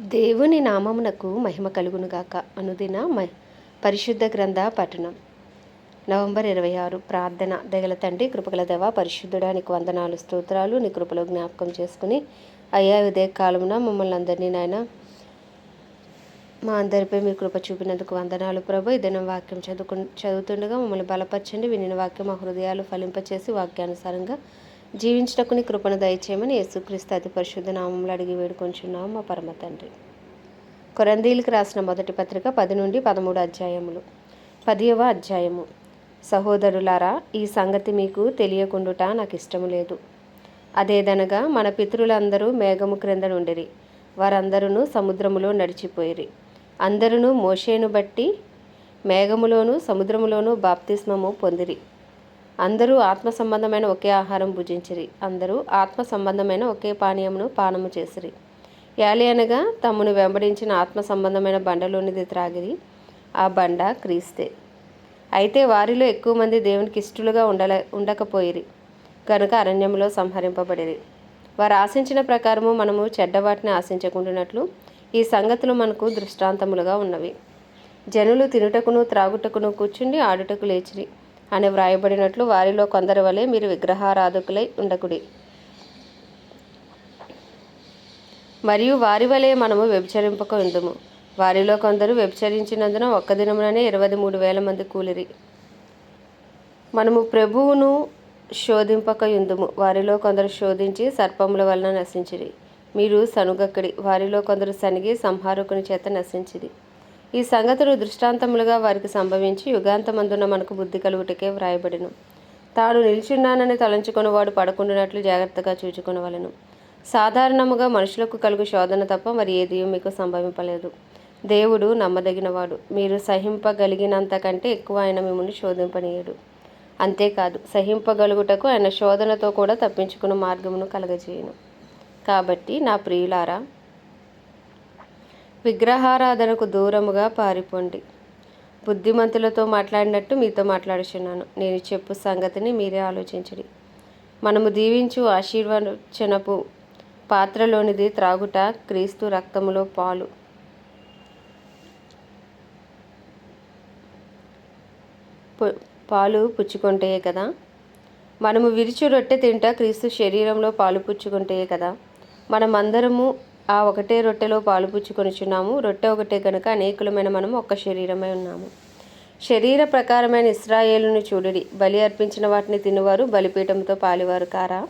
దేవుని నామమునకు మహిమ కలుగునుగాక. అనుదిన మ పరిశుద్ధ గ్రంథ పఠనం. నవంబర్ ఇరవై ఆరు ప్రార్థన దగల తండ్రి కృపగల దేవ పరిశుద్ధుడా నీకు వందనాలు స్తోత్రాలు నీ కృపలో జ్ఞాపకం చేసుకుని అయ్యా ఉదయ కాలమున మమ్మల్ని అందరినీ నాయన మా అందరిపై మీ కృప చూపినందుకు వందనాలు ప్రభు. ఈ దినం వాక్యం చదువుకు చదువుతుండగా మమ్మల్ని బలపరచండి. వినిన వాక్యం మా హృదయాలు ఫలింపచేసి వాక్యానుసారంగా జీవించటకుని కృపను దయచేయమని యేసుక్రీస్తు అతి పరిశుద్ధ నామంలో అడిగి వేడుకొంచున్నాము మా పరమ తండ్రి. కొరందీలకు రాసిన మొదటి పత్రిక పది నుండి పదమూడు అధ్యాయములు. పదియవ అధ్యాయము. సహోదరులారా ఈ సంగతి మీకు తెలియకుండుట నాకు ఇష్టము లేదు. అదేదనగా మన పితరులందరూ మేఘము క్రింద నుండిరి. వారందరూ సముద్రములో నడిచిపోయిరి. అందరూ మోషేను బట్టి మేఘములోను సముద్రములోను బాప్తిస్మము పొందిరి. అందరూ ఆత్మ సంబంధమైన ఒకే ఆహారం భుజించిరి. అందరూ ఆత్మ సంబంధమైన ఒకే పానీయమును పానము చేసిరి. యాలి అనగా తమ్మును వెంబడించిన ఆత్మ సంబంధమైన బండలోనిది త్రాగిరి. ఆ బండ క్రీస్తే. అయితే వారిలో ఎక్కువ మంది దేవునికి ఇష్టలుగా ఉండలే ఉండకపోయిరి. కనుక అరణ్యంలో సంహరింపబడిరి. వారు ఆశించిన ప్రకారము మనము చెడ్డవాటిని ఆశించకుండానట్లు ఈ సంగతులు మనకు దృష్టాంతములుగా ఉన్నవి. జనులు తినుటకును త్రాగుటకును కూర్చుండి ఆడుటకు లేచిరి. అని వ్రాయబడినట్లు వారిలో కొందరి వలె మీరు విగ్రహారాధకులై ఉండకుడి. మరియు వారి వలె మనము వ్యభిచరింపక ఉందుము. వారిలో కొందరు వ్యభిచరించినందున ఒక్క దినముననే ఇరవై మూడు వేల మంది కూలిరి. మనము ప్రభువును శోధింపక యుందుము వారిలో కొందరు శోధించి సర్పముల వలన నశించిరి. మీరు సనుగక్కడి వారిలో కొందరు సనిగి సంహారకుని చేత నశించిరి. ఈ సంగతులు దృష్టాంతములుగా వారికి సంభవించి యుగాంతమందున మనకు బుద్ధి కలుగుటకే వ్రాయబడిను. తాను నిలిచున్నానని తలంచుకొని వాడు పడకుండానట్లు జాగ్రత్తగా చూచుకునవలను. సాధారణముగా మనుషులకు కలుగు శోధన తప్ప మరి ఏది మీకు సంభవింపలేదు. దేవుడు నమ్మదగినవాడు. మీరు సహింపగలిగినంత కంటే ఎక్కువ ఆయన మిమ్మల్ని శోధింపనీయడు. అంతేకాదు సహింపగలుగుటకు ఆయన శోధనతో కూడా తప్పించుకున్న మార్గమును కలగజేయను. కాబట్టి నా ప్రియులారా విగ్రహారాధనకు దూరముగా పారిపోండి. బుద్ధిమంతులతో మాట్లాడినట్టు మీతో మాట్లాడుచున్నాను. నేను చెప్పు సంగతిని మీరే ఆలోచించడి. మనము దీవించు ఆశీర్వచనపు పాత్రలోనిది త్రాగుట క్రీస్తు రక్తములో పాలు. పాలు పుచ్చుకుంటే కదా? మనము విరిచి రొట్టె తింటా క్రీస్తు శరీరంలో పాలు పుచ్చుకుంటే కదా? మనమందరము ఆ ఒకటే రొట్టెలో పాలు పుచ్చుకొనిచున్నాము రొట్టె ఒకటే కనుక అనేకులమైన మనము ఒక్క శరీరమై ఉన్నాము. శరీర ప్రకారమైన ఇస్రాయేలును చూడుడి. బలి అర్పించిన వాటిని తినువారు బలిపీఠంతో పాలివారు కారా?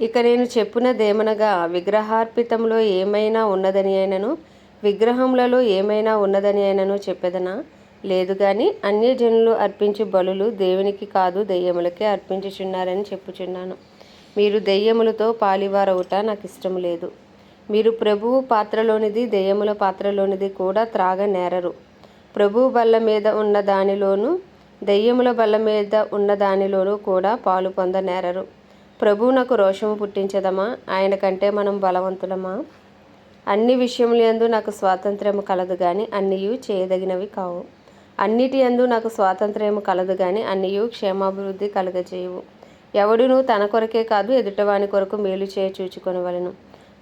ఇక నేను చెప్పునదేమనగా విగ్రహార్పితంలో ఏమైనా ఉన్నదని అయినను విగ్రహములలో ఏమైనా ఉన్నదని అయినను చెప్పేదనా? లేదు కానీ అన్యజనులు అర్పించు బలులు దేవునికి కాదు దెయ్యములకే అర్పించుచున్నారని చెప్పుచున్నాను. మీరు దెయ్యములతో పాలివారవుట నాకు ఇష్టం లేదు. మీరు ప్రభువు పాత్రలోనిది దెయ్యముల పాత్రలోనిది కూడా త్రాగ నేరరు ప్రభువు బల్ల మీద ఉన్న దానిలోనూ దెయ్యముల బల్ల మీద ఉన్న దానిలోనూ కూడా పాలు పొంద నేరరు ప్రభువునకు రోషము పుట్టించదమా? ఆయన కంటే మనం బలవంతులమా? అన్ని విషయములందు నాకు స్వాతంత్ర్యము కలదు కానీ అన్నియు చేయదగినవి కావు. అన్నిటి యందు నాకు స్వాతంత్ర్యము కలదు కానీ అన్నియు క్షేమాభివృద్ధి కలగజేయవు. ఎవడును తన కొరకే కాదు ఎదుటవాని కొరకు మేలు చేయచూచుకొనవలెను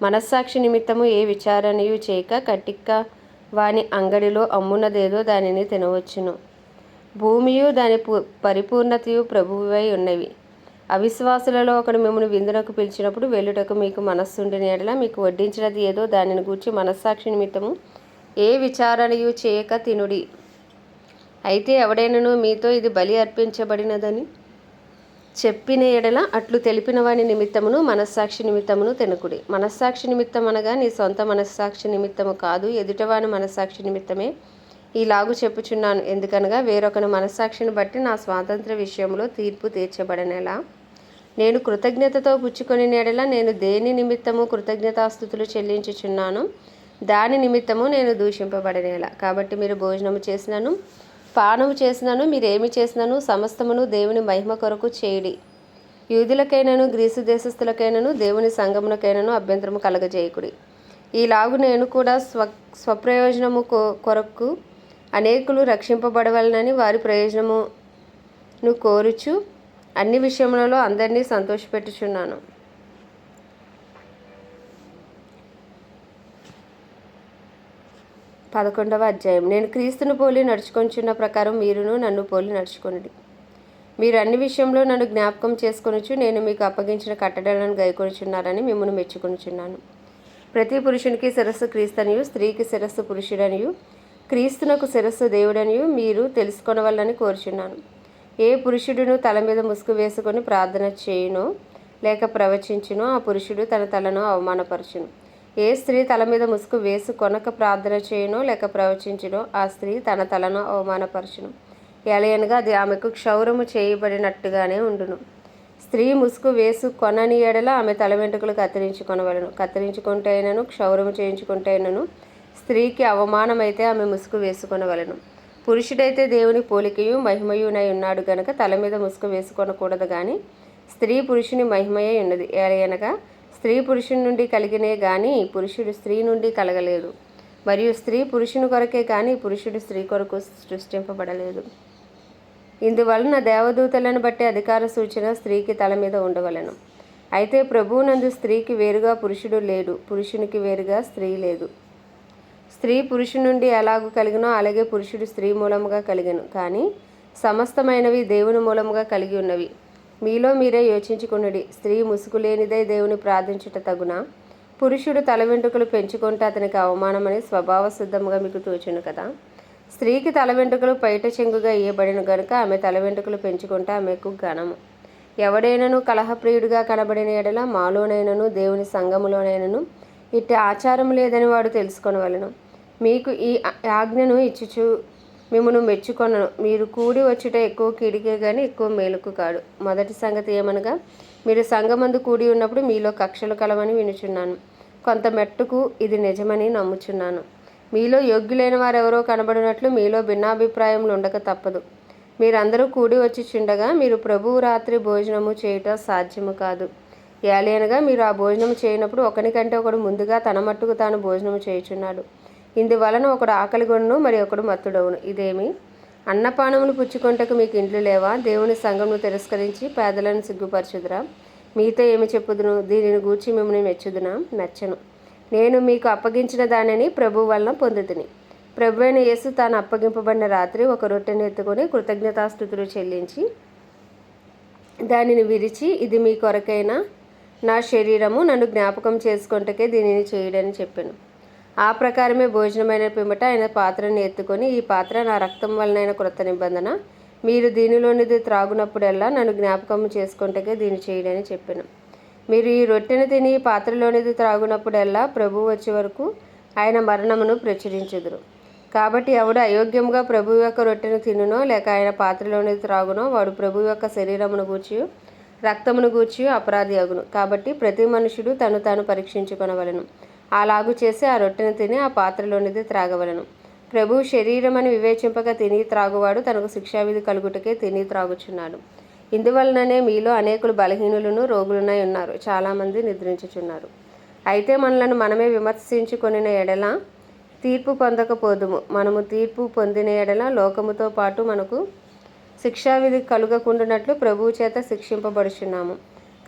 మనస్సాక్షి నిమిత్తము ఏ విచారణయు చేయక కట్టిక్క వాని అంగడిలో అమ్మున్నదేదో దానిని తినవచ్చును. భూమియు దాని పరిపూర్ణతయు ప్రభువై ఉన్నవి. అవిశ్వాసులలో ఒకడు మిమ్మల్ని విందునకు పిలిచినప్పుడు వెళ్ళుటకు మీకు మనస్సుండిన ఎడల మీకు వడ్డించినది ఏదో దానిని గూర్చి మనస్సాక్షి నిమిత్తము ఏ విచారణయు చేయక తినుడి. అయితే ఎవడైనను మీతో ఇది బలి అర్పించబడినదని చెప్పిన ఎడల అట్లు తెలిపిన వాని నిమిత్తమును మనస్సాక్షి నిమిత్తమును తినకుడి. మనస్సాక్షి నిమిత్తం అనగా నీ సొంత మనస్సాక్షి నిమిత్తము కాదు ఎదుటవాని మనస్సాక్షి నిమిత్తమే. ఈలాగు చెప్పుచున్నాను. ఎందుకనగా వేరొకని మనస్సాక్షిని బట్టి నా స్వాతంత్ర విషయంలో తీర్పు తీర్చబడనేలా. నేను కృతజ్ఞతతో పుచ్చుకొని నేడలా నేను దేని నిమిత్తము కృతజ్ఞతాస్థుతులు చెల్లించుచున్నాను? దాని నిమిత్తము నేను దూషింపబడనేలా. కాబట్టి మీరు భోజనము చేసినాను పానము చేసినను మీరేమి చేసినను సమస్తమును దేవుని మహిమ కొరకు చేయడి. యూదులకైనను గ్రీసు దేశస్థులకైనను దేవుని సంగమునకైనను అభ్యంతరము కలగజేయకుడి. ఈలాగు నేను కూడా స్వ స్వప్రయోజనము కొ కొరకు అనేకులు రక్షింపబడవలనని వారి ప్రయోజనమును కోరుచు అన్ని విషయములలో అందరినీ సంతోషపెట్టుచున్నాను. పదకొండవ అధ్యాయం. నేను క్రీస్తును పోలి నడుచుకొంచున్న ప్రకారం మీరును నన్ను పోలి నడుచుకొనుడి. మీరు అన్ని విషయంలో నన్ను జ్ఞాపకం చేసుకొనొచ్చు నేను మీకు అప్పగించిన కట్టడలను గైకొనుచున్నారని మిమ్మల్ని మెచ్చుకొనుచున్నాను. ప్రతి పురుషునికి శిరస్సు క్రీస్తనియు స్త్రీకి శిరస్సు పురుషుడనియు క్రీస్తునకు శిరస్సు దేవుడనియు మీరు తెలుసుకొనవల్లని కోరుచున్నాను. ఏ పురుషుడును తల మీద ముసుగు వేసుకొని ప్రార్థన చేయునో లేక ప్రవచించునో ఆ పురుషుడు తన తలను అవమానపరచును. ఏ స్త్రీ తల మీద ముసుగు వేసు కొనక ప్రార్థన చేయనో లేక ప్రవచించినో ఆ స్త్రీ తన తలను అవమానపరచును. ఎలయనగా అది ఆమెకు క్షౌరము చేయబడినట్టుగానే ఉండును. స్త్రీ ముసుగు వేసు కొనని ఎడల ఆమె తల వెంట్రుకలు కత్తిరించుకొనవలను. కత్తిరించుకుంటేనను క్షౌరము చేయించుకుంటేనను స్త్రీకి అవమానమైతే ఆమె ముసుగు వేసుకొనవలను. పురుషుడైతే దేవుని పోలికయు మహిమయునై ఉన్నాడు గనక తల మీద ముసుగు వేసుకొనకూడదు కానీ స్త్రీ పురుషుని మహిమయే ఉన్నది. ఏలయనగా స్త్రీ పురుషుని నుండి కలిగినే కానీ పురుషుడు స్త్రీ నుండి కలగలేదు. మరియు స్త్రీ పురుషుని కొరకే కానీ పురుషుడు స్త్రీ కొరకు సృష్టింపబడలేదు. ఇందువలన దేవదూతలను బట్టి అధికార సూచన స్త్రీకి తల మీద ఉండవలను. అయితే ప్రభువునందు స్త్రీకి వేరుగా పురుషుడు లేడు పురుషునికి వేరుగా స్త్రీ లేదు. స్త్రీ పురుషుని నుండి ఎలాగూ కలిగినో అలాగే పురుషుడు స్త్రీ మూలముగా కలిగను. కానీ సమస్తమైనవి దేవుని మూలముగా కలిగి ఉన్నవి. మీలో మీరే యోచించుకున్నది స్త్రీ ముసుగులేనిదే దేవుని ప్రార్థించుట తగున? పురుషుడు తల వెంట్రుకలు పెంచుకుంటే అతనికి అవమానమని స్వభావ సిద్ధంగా మీకు తోచును కదా. స్త్రీకి తల వెంట్రుకలు పైట చెంగుగా ఇయ్యబడిన గనుక ఆమె తల వెంట్రుకలు పెంచుకుంటే ఆమెకు ఘనము. ఎవడైనను కలహప్రియుడిగా కనబడిన ఎడల మాలోనైనను దేవుని సంఘములోనైనను ఇట్టి ఆచారం లేదని వాడు తెలుసుకొనవలను. మీకు ఈ ఆజ్ఞను ఇచ్చుచు మిమ్మను మెచ్చుకొనను. మీరు కూడి వచ్చుట ఎక్కువ కిడికే కానీ ఎక్కువ మేలుకు కాడు. మొదటి సంగతి ఏమనగా మీరు సంగమందు కూడి ఉన్నప్పుడు మీలో కక్షలు కలవని వినుచున్నాను. కొంత మెట్టుకు ఇది నిజమని నమ్ముచున్నాను. మీలో యోగ్యులైన వారెవరో కనబడినట్లు మీలో భిన్నాభిప్రాయములు ఉండక తప్పదు. మీరందరూ కూడి వచ్చి చుండగా మీరు ప్రభువు రాత్రి భోజనము చేయటం సాధ్యము కాదు. ఏలైనగా మీరు ఆ భోజనం చేయనప్పుడు ఒకనికంటే ఒకడు ముందుగా తన మట్టుకు తాను భోజనము చేయుచున్నాడు. ఇందువలన ఒకడు ఆకలిగొను మరి ఒకడు మత్తుడవును. ఇదేమి? అన్నపానములు పుచ్చుకొంటకు మీకు ఇండ్లు లేవా? దేవుని సంఘమును తిరస్కరించి పేదలను సిగ్గుపరచుదురా? మీతో ఏమి చెప్పుదును? దీనిని గూర్చి మిమ్మల్ని మెచ్చుదునా? మెచ్చను. నేను మీకు అప్పగించిన దానిని ప్రభు వలన పొందుతుని. ప్రభు అయిన యేసు తాను అప్పగింపబడిన రాత్రి ఒక రొట్టెను ఎత్తుకొని కృతజ్ఞతాస్థుతులు చెల్లించి దానిని విరిచి ఇది మీ కొరకైన నా శరీరము నన్ను జ్ఞాపకం చేసుకుంటకే దీనిని చేయడని చెప్పాను. ఆ ప్రకారమే భోజనమైన పిమ్మట ఆయన పాత్రను ఎత్తుకొని ఈ పాత్ర నా రక్తం వలనైన క్రొత్త నిబంధన. మీరు దీనిలోనిది త్రాగునప్పుడల్లా నన్ను జ్ఞాపకం చేసుకుంటకే దీన్ని చేయడని చెప్పాను. మీరు ఈ రొట్టెను తిని ఈ పాత్రలోనిది త్రాగునప్పుడల్లా ప్రభు వచ్చే వరకు ఆయన మరణమును ప్రచురించుదురు. కాబట్టి ఎవడు అయోగ్యముగా ప్రభు యొక్క రొట్టెను తినునో లేక ఆయన పాత్రలోనిది త్రాగునో వాడు ప్రభు యొక్క శరీరమును గూర్చి రక్తమును గూర్చి అపరాధి అగును కాబట్టి ప్రతి మనుషుడు తను తాను పరీక్షించుకొనవలను. అలాగు చేసి ఆ రొట్టెను తిని ఆ పాత్రలోనిది త్రాగవలను. ప్రభు శరీరం అని వివేచింపక తిని త్రాగువాడు తనకు శిక్షావిధి కలుగుటకే తిని త్రాగుచున్నాడు. ఇందువలననే మీలో అనేకులు బలహీనులను రోగులునై ఉన్నారు. చాలామంది నిద్రించుచున్నారు. అయితే మనలను మనమే విమర్శించుకొనిన ఎడల తీర్పు పొందకపోదుము. మనము తీర్పు పొందిన ఎడల లోకముతో పాటు మనకు శిక్షావిధి కలుగకుండానట్లు ప్రభువు చేత శిక్షింపబడుచున్నాము.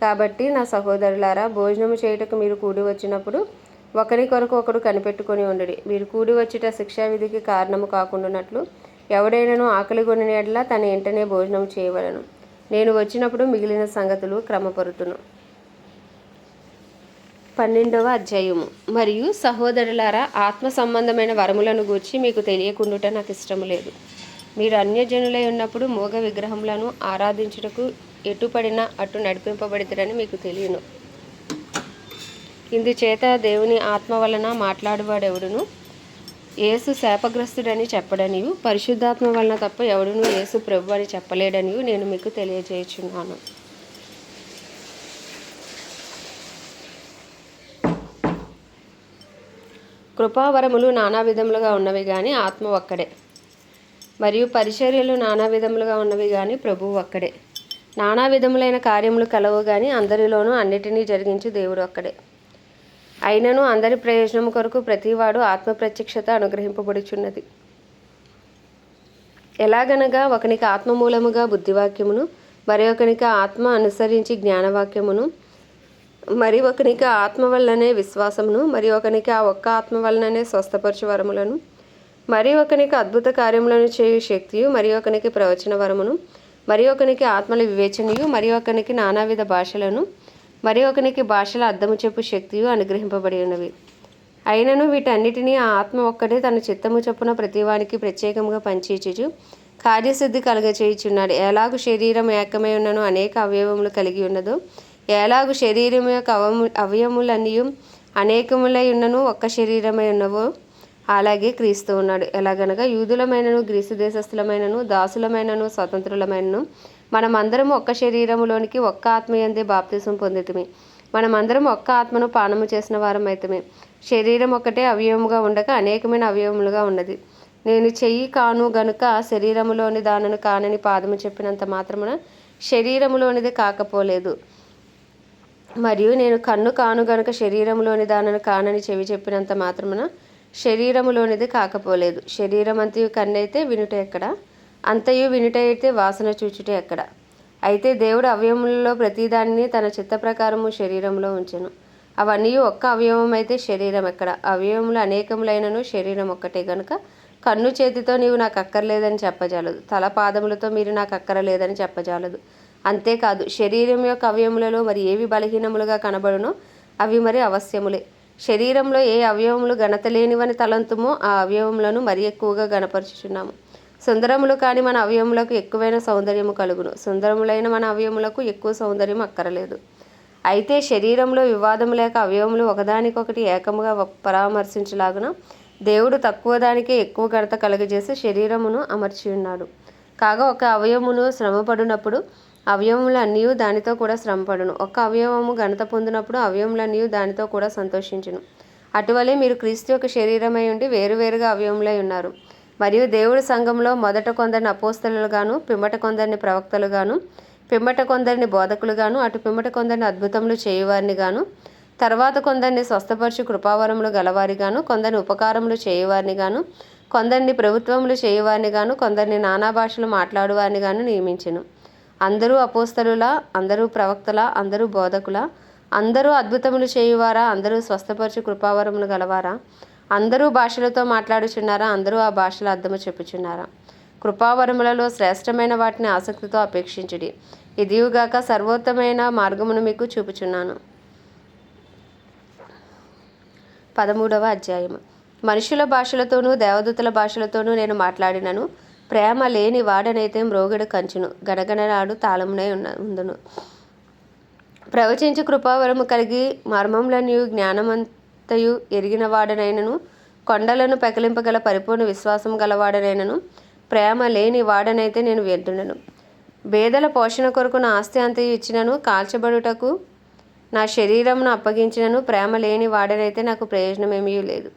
కాబట్టి నా సహోదరులారా భోజనము చేయుటకు మీరు కూడి వచ్చినప్పుడు ఒకరి కొరకు ఒకడు కనిపెట్టుకొని ఉండడి. మీరు కూడి శిక్షా శిక్షావిధికి కారణము కాకుండానట్లు ఎవడైనను ఆకలి కొనినట్లా తన ఇంటనే భోజనం చేయవలను. నేను వచ్చినప్పుడు మిగిలిన సంగతులు క్రమపరుతును. పన్నెండవ అధ్యాయము. మరియు సహోదరులారా ఆత్మ సంబంధమైన వరములను గూర్చి మీకు తెలియకుండుట నాకు ఇష్టము లేదు. మీరు అన్యజనులై ఉన్నప్పుడు మోగ విగ్రహములను ఆరాధించుటకు ఎటుపడిన అటు నడిపింపబడితరని మీకు తెలియను. ఇందుచేత దేవుని ఆత్మ వలన మాట్లాడువాడెవడును? యేసు శాపగ్రస్తుడని చెప్పడనియు పరిశుద్ధాత్మ వలన తప్ప ఎవడును యేసు ప్రభు అని చెప్పలేడనియు నేను మీకు తెలియజేయుచున్నాను. కృపావరములు నానా విధములుగా ఉన్నవి కానీ ఆత్మ ఒక్కడే. మరియు పరిచర్యలు నానా విధములుగా ఉన్నవి కానీ ప్రభువు ఒక్కడే. నానా విధములైన కార్యములు కలవు కానీ అందరిలోనూ అన్నిటినీ జరిగించు దేవుడు ఒక్కడే. అయినను అందరి ప్రయోజనం కొరకు ప్రతివాడు ఆత్మ ప్రత్యక్షత అనుగ్రహింపబడుచున్నది. ఎలాగనగా ఒకనికి ఆత్మ మూలముగా బుద్ధివాక్యమును మరి ఒకనికి ఆత్మ అనుసరించి జ్ఞానవాక్యమును మరి ఒకనికి ఆత్మ వల్లనే విశ్వాసమును మరి ఒకనికి ఆ ఒక్క ఆత్మ వలననే స్వస్థపరచు వరములను మరి ఒకనికి అద్భుత కార్యములను చేయు శక్తియు మరి ఒకనికి ప్రవచన వరమును మరి ఒకనికి ఆత్మల వివేచనయు మరి ఒకనికి నానావిధ భాషలను మరి ఒకనికి భాషల అర్థము చెప్పు శక్తియు అనుగ్రహింపబడి ఉన్నవి. అయినను వీటన్నిటినీ ఆ ఆత్మ ఒక్కటే తన చిత్తము చొప్పున ప్రతివానికి ప్రత్యేకంగా పనిచేయుచు కార్యసిద్ధి కలగచేయుచున్నాడు. ఎలాగు శరీరం ఏకమై ఉన్నను అనేక అవయవములు కలిగి ఉన్నదో ఎలాగు శరీరం యొక్క అవము అవయములన్నీ అనేకములై ఉన్నను ఒక్క శరీరమై ఉన్నవో అలాగే క్రీస్తు ఉన్నాడు. ఎలాగనగా యూదులమైనను గ్రీసు దేశస్థులమైనను దాసులమైనను స్వతంత్రులమైనను మనమందరం ఒక్క శరీరములోనికి ఒక్క ఆత్మయందే బాప్తిసం పొందితమే. మనమందరం ఒక్క ఆత్మను పానము చేసిన వారం అయితమే శరీరం ఒకటే అవయవముగా ఉండక అనేకమైన అవయవములుగా ఉన్నది. నేను చెయ్యి కాను గనుక శరీరములోని దానను కానని పాదము చెప్పినంత మాత్రమున శరీరములోనిది కాకపోలేదు. మరియు నేను కన్ను కాను గనుక శరీరములోని దానను కానని చెవి చెప్పినంత మాత్రమున శరీరములోనిది కాకపోలేదు. శరీరం అంతయు కన్నైతే వినుట ఎక్కడ? అంతయు వినుట అయితే వాసన చూచుట ఎక్కడ అయితే దేవుడు అవయవములలో ప్రతిదానిని తన చిత్త ప్రకారము శరీరంలో ఉంచెను. అవన్నీ ఒక్క అవయవం అయితే శరీరం ఎక్కడ? అవయవములు అనేకములైనను శరీరం ఒక్కటే గనుక కన్ను చేతితో నీవు నాకు అక్కర్లేదని చెప్పజాలదు. తల పాదములతో మీరు నాకు అక్కరలేదని చెప్పజాలదు. అంతేకాదు శరీరం యొక్క అవయములలో మరి ఏవి బలహీనములుగా కనబడునో అవి మరి అవశ్యములే. శరీరంలో ఏ అవయవములు ఘనత లేనివని తలంతుమో ఆ అవయవములను మరి ఎక్కువగా గణపరుచుచున్నాము సుందరములు కాని మన అవయములకు ఎక్కువైన సౌందర్యము కలుగును. సుందరములైన మన అవయములకు ఎక్కువ సౌందర్యం అక్కరలేదు. అయితే శరీరంలో వివాదం లేక అవయవములు ఒకదానికొకటి ఏకముగా పరామర్శించలాగున దేవుడు తక్కువ దానికే ఎక్కువ ఘనత కలుగజేసి శరీరమును అమర్చి ఉన్నాడు. కాగా ఒక అవయమును శ్రమపడినప్పుడు అవయవములన్నీ దానితో కూడా శ్రమపడును. ఒక అవయవము ఘనత పొందినప్పుడు అవయవములన్నీ దానితో కూడా సంతోషించును. అటువలే మీరు క్రీస్తు యొక్క శరీరమై ఉండి వేరువేరుగా అవయవములై ఉన్నారు. మరియు దేవుడి సంఘంలో మొదట కొందరిని అపోస్తలుగాను పిమ్మట కొందరిని ప్రవక్తలుగాను పిమ్మట కొందరిని బోధకులుగాను అటు పిమ్మట కొందరిని అద్భుతములు చేయువారిని గాను తర్వాత కొందరిని స్వస్థపరచు కృపావరములు గలవారిగాను కొందరిని ఉపకారములు చేయువారిని గాను కొందరిని ప్రభుత్వములు చేయువారిని గాను కొందరిని నానా భాషలు మాట్లాడువారిని గాను నియమించను. అందరూ అపోస్తలుల అందరూ ప్రవక్తల అందరూ బోధకుల అందరూ అద్భుతములు చేయువారా అందరూ స్వస్థపరచు కృపావరములు గలవారా? అందరూ భాషలతో మాట్లాడుచున్నారా అందరూ ఆ భాషల అర్థము చెప్పుచున్నారా? కృపావరములలో శ్రేష్టమైన వాటిని ఆసక్తితో అపేక్షించుడి. ఇదియుగాక సర్వోత్తమైన మార్గమును మీకు చూపుచున్నాను. పదమూడవ అధ్యాయము. మనుషుల భాషలతోనూ దేవదూతల భాషలతోనూ నేను మాట్లాడినను. ప్రేమ లేని వాడనైతే మ్రోగడు కంచును. గణగణనాడు తాళమునై ఉన్న ఉందును. ప్రవచించు కృపావరము కలిగి మర్మములను జ్ఞానమంతయు ఎరిగిన వాడనైనను కొండలను పెకలింపగల పరిపూర్ణ విశ్వాసం గలవాడనైనను ప్రేమ లేని వాడనైతే నేను వ్యర్థుడను బేదల పోషణ కొరకు నా ఆస్తి అంతయు ఇచ్చినను కాల్చబడుటకు నా శరీరమును అప్పగించినను ప్రేమ లేని వాడనైతే నాకు ప్రయోజనమేమీ లేదు.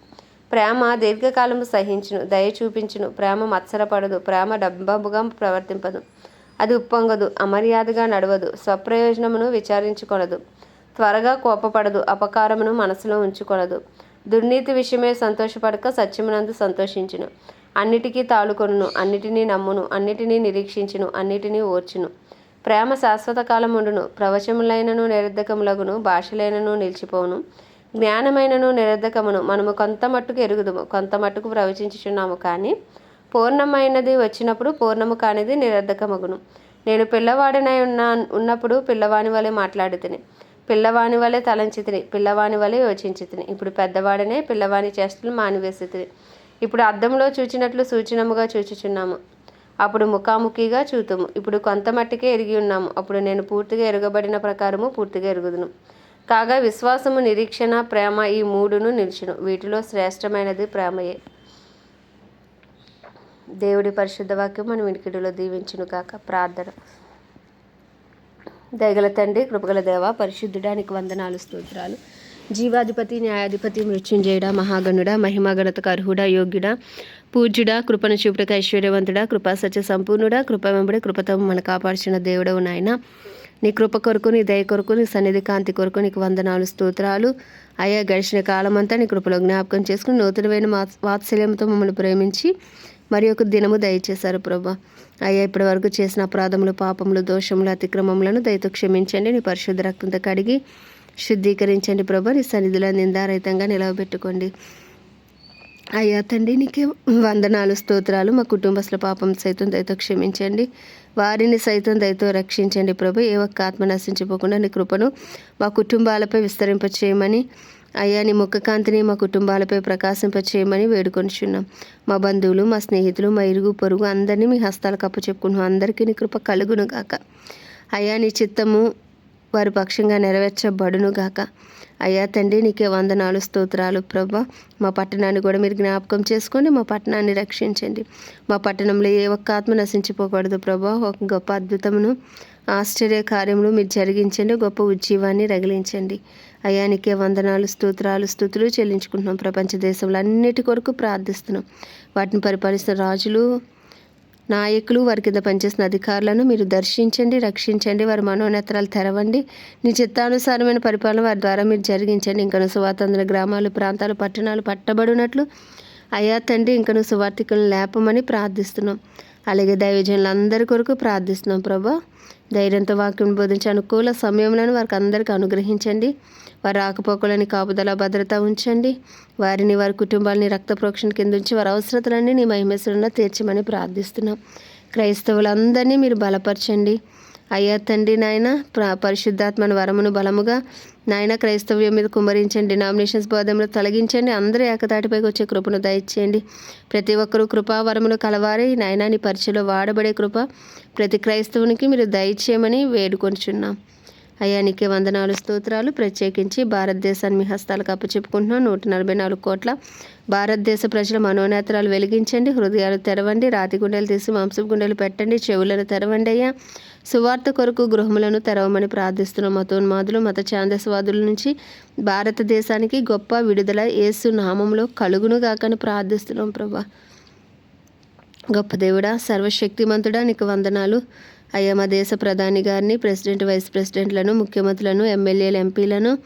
ప్రేమ దీర్ఘకాలము సహించును దయ చూపించును ప్రేమ మత్సరపడదు ప్రేమ డబ్బంబుగా ప్రవర్తింపదు. అది ఉప్పొంగదు అమర్యాదగా నడవదు స్వప్రయోజనమును విచారించుకొనదు. త్వరగా కోపపడదు అపకారమును మనసులో ఉంచుకొనదు. దుర్నీతి విషయమే సంతోషపడక సత్యమునందు సంతోషించును. అన్నిటికీ తాళుకొనును అన్నిటినీ నమ్మును అన్నిటినీ నిరీక్షించును అన్నిటినీ ఓర్చును. ప్రేమ శాశ్వత కాలముండును ప్రవచములైనను నిరర్ధకములగును భాషలైనను నిలిచిపోవును. జ్ఞానమైనను నిరర్ధకమును మనము కొంత మట్టుకు ఎరుగుదుము కొంత మట్టుకు ప్రవచించుచున్నాము కానీ పూర్ణమైనది వచ్చినప్పుడు పూర్ణము కానిది నిరర్ధకమగును. నేను పిల్లవాడినై ఉన్నా ఉన్నప్పుడు పిల్లవాని వలె మాట్లాడితేనే. పిల్లవాని వలె తలంచితిని పిల్లవాణి పిల్లవాని వలె యోచించితిని. ఇప్పుడు పెద్దవాడనే పిల్లవాని చేష్టలు మానివేసితిని. ఇప్పుడు అద్దంలో చూచినట్లు సూచనముగా చూచుచున్నాము. అప్పుడు ముఖాముఖిగా చూతుము. ఇప్పుడు కొంత మట్టికే ఎరిగి ఉన్నాము. అప్పుడు నేను పూర్తిగా ఎరగబడిన ప్రకారము పూర్తిగా ఎరుగుదును. కాగా విశ్వాసము నిరీక్షణ ప్రేమ ఈ మూడును నిలిచును. వీటిలో శ్రేష్టమైనది ప్రేమయే. దేవుడి పరిశుద్ధ వాక్యం మన వినికిడిలో దీవించును కాక ప్రార్థన. దయగల తండ్రి కృపగల దేవ పరిశుద్ధుడానికి వందనాలు స్తోత్రాలు. జీవాధిపతి న్యాయాధిపతి మృత్యుంజయుడ మహాగణుడ మహిమాగణతకు అర్హుడ యోగ్యుడ పూజ్యుడ కృపను చూపుడక ఐశ్వర్యవంతుడ కృపా సత్య సంపూర్ణుడ కృప వెంబడి కృపతో మన కాపాడుచిన దేవుడవు నాయన. నీ కృప కొరకు నీ దయ కొరకు నీ సన్నిధి కాంతి కొరకు నీకు వందనాలు స్తోత్రాలు. అయ్యా గడిచిన కాలమంతా నీ కృపలో జ్ఞాపకం చేసుకుని నూతనమైన వాత్సల్యంతో మమ్మల్ని ప్రేమించి మరి ఒక దినము దయచేశారు ప్రభా. అయ్యా ఇప్పటి వరకు చేసిన అపరాధములు పాపములు దోషములు అతిక్రమములను దయతో క్షమించండి. నీ పరిశుద్ధ రక్తంతో కడిగి శుద్ధీకరించండి ప్రభా. నీ సన్నిధిలో నిందారహితంగా నిలవబెట్టుకోండి. అయ్యా తండ్రి నీకే వందనాలు స్తోత్రాలు. మా కుటుంబస్తుల పాపం సైతం దయతో క్షమించండి. వారిని సైతం దయతో రక్షించండి ప్రభు. ఏ ఒక్క ఆత్మ నశించిపోకుండా నీ కృపను మా కుటుంబాలపై విస్తరింపచేయమని అయ్యా నీ ముఖకాంతిని మా కుటుంబాలపై ప్రకాశింపచేయమని వేడుకొనిచున్నాం. మా బంధువులు మా స్నేహితులు మా ఇరుగు పొరుగు అందరినీ మీ హస్తాలకు అప్పచెప్పుకున్నాం అందరికీ నీ కృప కలుగునుగాక అయ్యా నీ చిత్తము వారి పక్షంగా నెరవేర్చబడును గాక. అయ్యా తండ్రి నీకే వందనాలు స్తోత్రాలు ప్రభా. మా పట్టణాన్ని కూడా మీరు జ్ఞాపకం చేసుకోండి మా పట్టణాన్ని రక్షించండి. మా పట్టణంలో ఏ ఒక్క ఆత్మ నశించిపోకూడదు ప్రభా. ఒక గొప్ప అద్భుతమును ఆశ్చర్య కార్యములు మీరు జరిగించండి గొప్ప ఉజ్జీవాన్ని రగిలించండి. అయానికే వందనాలు స్తోత్రాలు స్థుతులు చెల్లించుకుంటున్నాం ప్రపంచ దేశంలో అన్నిటి కొరకు ప్రార్థిస్తున్నాం. వాటిని పరిపాలిస్తున్న రాజులు నాయకులు వారి కింద పనిచేసిన అధికారులను మీరు దర్శించండి రక్షించండి వారి మనోనేత్రాలు తెరవండి. నీ చిత్తానుసారమైన పరిపాలన వారి ద్వారా మీరు జరిగించండి. ఇంకను స్వాతంత్ర గ్రామాలు ప్రాంతాలు పట్టణాలు పట్టబడినట్లు. అయ్యా తండ్రి ఇంకను సువార్థికులను లేపమని ప్రార్థిస్తున్నాం. అలాగే దైవజనులందరి కొరకు ప్రార్థిస్తున్నాం ప్రభా. ధైర్యంతో వాక్యం బోధించి అనుకూల సమయంలో వారికి అందరికీ అనుగ్రహించండి. వారి రాకపోకలని కాపుదల భద్రత ఉంచండి. వారిని వారి కుటుంబాలని రక్త ప్రోక్షణ కింద ఉంచి వారి అవసరతలన్నీ నీ మహిమేశ్వరంలో తీర్చమని ప్రార్థిస్తున్నాం. క్రైస్తవులందరినీ మీరు బలపరచండి. అయ్యా తండ్రి నాయన పరిశుద్ధాత్మను వరమును బలముగా నాయన క్రైస్తవ్యం మీద కుమరించండి డినామినేషన్స్ బోధంలో తొలగించండి అందరూ ఏకతాటిపైకి వచ్చే కృపను దయచేయండి. ప్రతి ఒక్కరూ కృపావరములు కలవారే నాయన నీ పరిచయలో వాడబడే కృప ప్రతి క్రైస్తవునికి మీరు దయచేయమని వేడుకొంచున్నాం. అయ్యా నీకే వందనాలు స్తోత్రాలు. ప్రత్యేకించి భారతదేశాన్ని మీ హస్తాలకు అప్పచెప్పుకుంటున్నాం. నూట నలభై నాలుగు కోట్ల భారతదేశ ప్రజల మనోనేత్రాలు వెలిగించండి. హృదయాలు తెరవండి. రాతి గుండెలు తీసి మాంసపు గుండెలు పెట్టండి. చెవులను తెరవండి అయ్యా. సువార్త కొరకు గృహములను తెరవమని ప్రార్థిస్తున్నాం. మతోన్మాదులు మత ఛాందస్వాదుల నుంచి భారతదేశానికి గొప్ప విడుదల ఏసు నామంలో కలుగును కాకని ప్రార్థిస్తున్నాం ప్రభా. గొప్ప దేవుడా సర్వశక్తిమంతుడా నీకు వందనాలు. అయ్యా మా దేశ ప్రధాని గారిని ప్రెసిడెంట్ వైస్ ప్రెసిడెంట్లను ముఖ్యమంత్రులను ఎమ్మెల్యేలు ఎంపీలను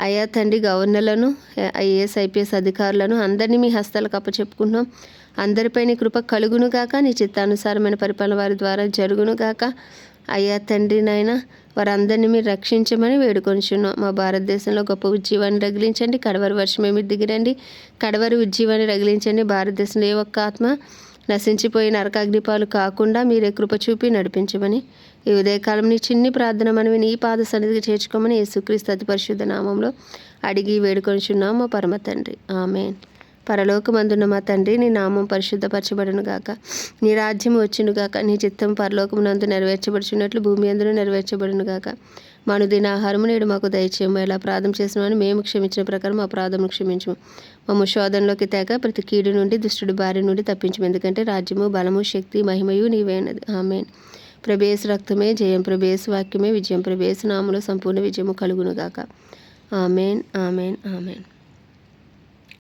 అయ్యా తండ్రి గవర్నర్లను ఐఏఎస్ ఐపీఎస్ అధికారులను అందరినీ మీ హస్తాలకు అప్పచెప్పుకుంటున్నాం. అందరిపై నీ కృప కలుగును గాక నీ చిత్తానుసారమైన పరిపాలన వారి ద్వారా జరుగును గాక. అయ్యా తండ్రి నాయన వారందరినీ మీరు రక్షించమని వేడుకొనిచున్నాం. మా భారతదేశంలో గొప్ప ఉజ్జీవాన్ని రగిలించండి. కడవరి వర్షమే మీరు దిగిరండి. కడవరి ఉజ్జీవాన్ని రగిలించండి. భారతదేశంలో ఏ ఒక్క ఆత్మ నశించిపోయిన నరకాగ్నిపాలు కాకుండా మీరే కృప చూపి నడిపించమని ఈ ఉదయకాలం నీ చిన్ని ప్రార్థన మనవి నీ పాద సన్నిధికి చేర్చుకోమని యేసుక్రీస్తు అతి పరిశుద్ధ నామంలో అడిగి వేడుకొనిచున్నాం మా పరమ తండ్రి. ఆమెన్. పరలోకమందున్న మా తండ్రి నీ నామం పరిశుద్ధపరచబడును గాక. నీ రాజ్యం వచ్చును గాక నీ చిత్తం పరలోకమునందు నెరవేర్చబడుచున్నట్లు భూమి అందరూ నెరవేర్చబడును గాక. మనుదిన ఆహారము నేడు మాకు దయచేయము. ఎలా ప్రార్థన చేసినామని మేము క్షమించిన ప్రకారం మా ప్రార్థన క్షమించము. మమ్మ శోధనలోకి తేక ప్రతి కీడు నుండి దుష్టుడి బారి నుండి తప్పించము. ఎందుకంటే రాజ్యము బలము శక్తి మహిమయు నీవేనది. ఆమెన్. ప్రభేశ రక్తమే జయం ప్రభేశ వాక్యమే విజయం ప్రభేశ నామలో సంపూర్ణ విజయము కలుగునుగాక ఆమెన్ ఆమెన్ ఆమెన్.